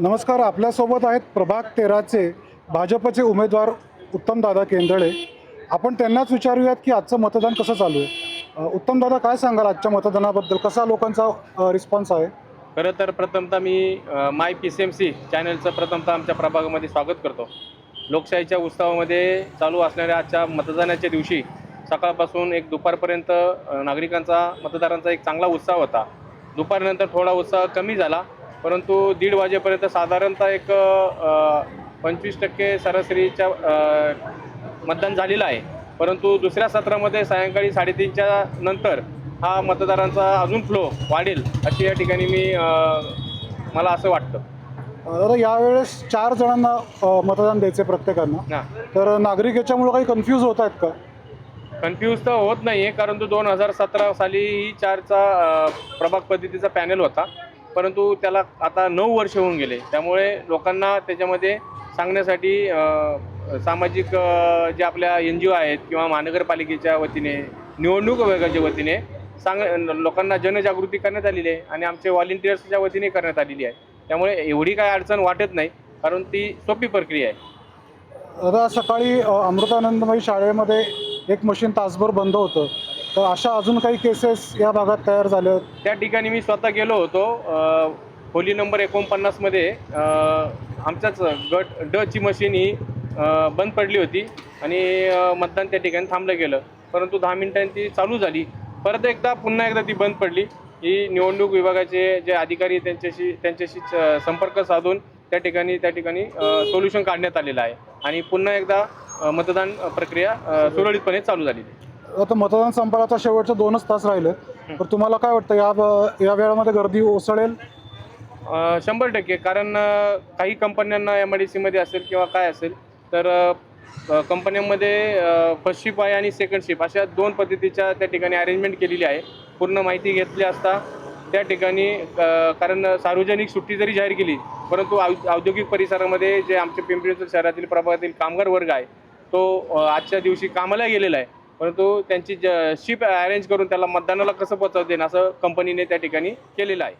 नमस्कार आपल्यासोबत आहेत प्रभाग तेराचे भाजपचे उमेदवार उत्तमदादा केंदळे. आपण त्यांनाच विचारूयात की आजचं मतदान कसं चालू आहे? उत्तमदादा काय सांगाल आजच्या मतदानाबद्दल? कसा लोकांचा रिस्पॉन्स आहे? खरं तर प्रथमतः मी my P C M C चॅनलचं प्रथमतः आमच्या प्रभागामध्ये स्वागत करतो. लोकशाहीच्या उत्सवामध्ये चालू असणाऱ्या आजच्या मतदानाच्या दिवशी सकाळपासून एक दुपारपर्यंत नागरिकांचा मतदारांचा एक चांगला उत्साह होता. दुपारनंतर थोडा उत्साह कमी झाला. परंतु दीड वाजेपर्यंत साधारणतः एक पंचवीस टक्के सरासरीच्या मतदान झालेलं आहे. परंतु दुसऱ्या सत्रामध्ये सायंकाळी साडेतीनच्या नंतर हा मतदारांचा अजून फ्लो वाढेल अशी या ठिकाणी मी मला असं वाटतं. दादा यावेळेस चार जणांना मतदान द्यायचे प्रत्येकांना. ना तर नागरिक याच्यामुळे काही कन्फ्यूज होत आहेत का? कन्फ्यूज तर होत नाही आहे कारण तो दोन हजार सतरा साली ही चारचा प्रभाग पद्धतीचा पॅनल होता. परंतु त्याला आता नऊ वर्ष होऊन गेले. त्यामुळे लोकांना त्याच्यामध्ये सांगण्यासाठी सामाजिक जे आपल्या एन जी ओ आहेत किंवा महानगरपालिकेच्या वतीने निवडणूक विभागाच्या वतीने सांग लोकांना जनजागृती करण्यात आलेली आहे आणि आमचे व्हॉलेंटियर्सच्या वतीने करण्यात आलेली आहे. त्यामुळे एवढी काय अडचण वाटत नाही कारण ती सोपी प्रक्रिया आहे. दादा सकाळी अमृतानंदमयी शाळेमध्ये एक मशीन तासभर बंद होतं. तर अशा अजून काही केसेस या भागात तयार झाल्या आहेत. त्या ठिकाणी मी स्वतः गेलो होतो अ, खोली नंबर एकोणपन्नासमध्ये अ, आमच्याच गट ड ची मशीन ही अ, बंद पडली होती आणि अ, मतदान त्या ठिकाणी थांबलं गेलं. परंतु दहा मिनिटांनी ती चालू झाली. परत एकदा पुन्हा एकदा ती बंद पडली. ही निवडणूक विभागाचे जे अधिकारी त्यांच्याशी त्यांच्याशी च- संपर्क साधून त्या ठिकाणी त्या ठिकाणी सोल्युशन काढण्यात आलेलं आहे. आणि पुन्हा एकदा अ, मतदान प्रक्रिया अ, सुरळीतपणे चालू झाली आता मतदान संपायला शेवटचे दोनच तास राहिले. तर तुम्हाला काय वाटतं या ब- या वेळामध्ये गर्दी ओसळेल शंभर टक्के. कारण काही कंपन्यांना एम आय डी सीमध्ये असेल किंवा काय असेल तर कंपन्यांमध्ये फर्स्ट शिप आहे आणि सेकंड शिप अशा दोन पद्धतीच्या त्या ठिकाणी अरेंजमेंट केलेली आहे. पूर्ण माहिती घेतली असता त्या ठिकाणी कारण सार्वजनिक सुट्टी जरी जाहीर केली परंतु औ- औद्योगिक परिसरामध्ये जे आमचे पिंपरी शहरातील प्रभागातील कामगार वर्ग आहे तो आजच्या दिवशी कामाला गेलेला आहे. परंतु त्यांची ज शिप अरेंज करून त्याला मतदानाला कसं पोचवते असं कंपनीने त्या ठिकाणी केलेलं आहे.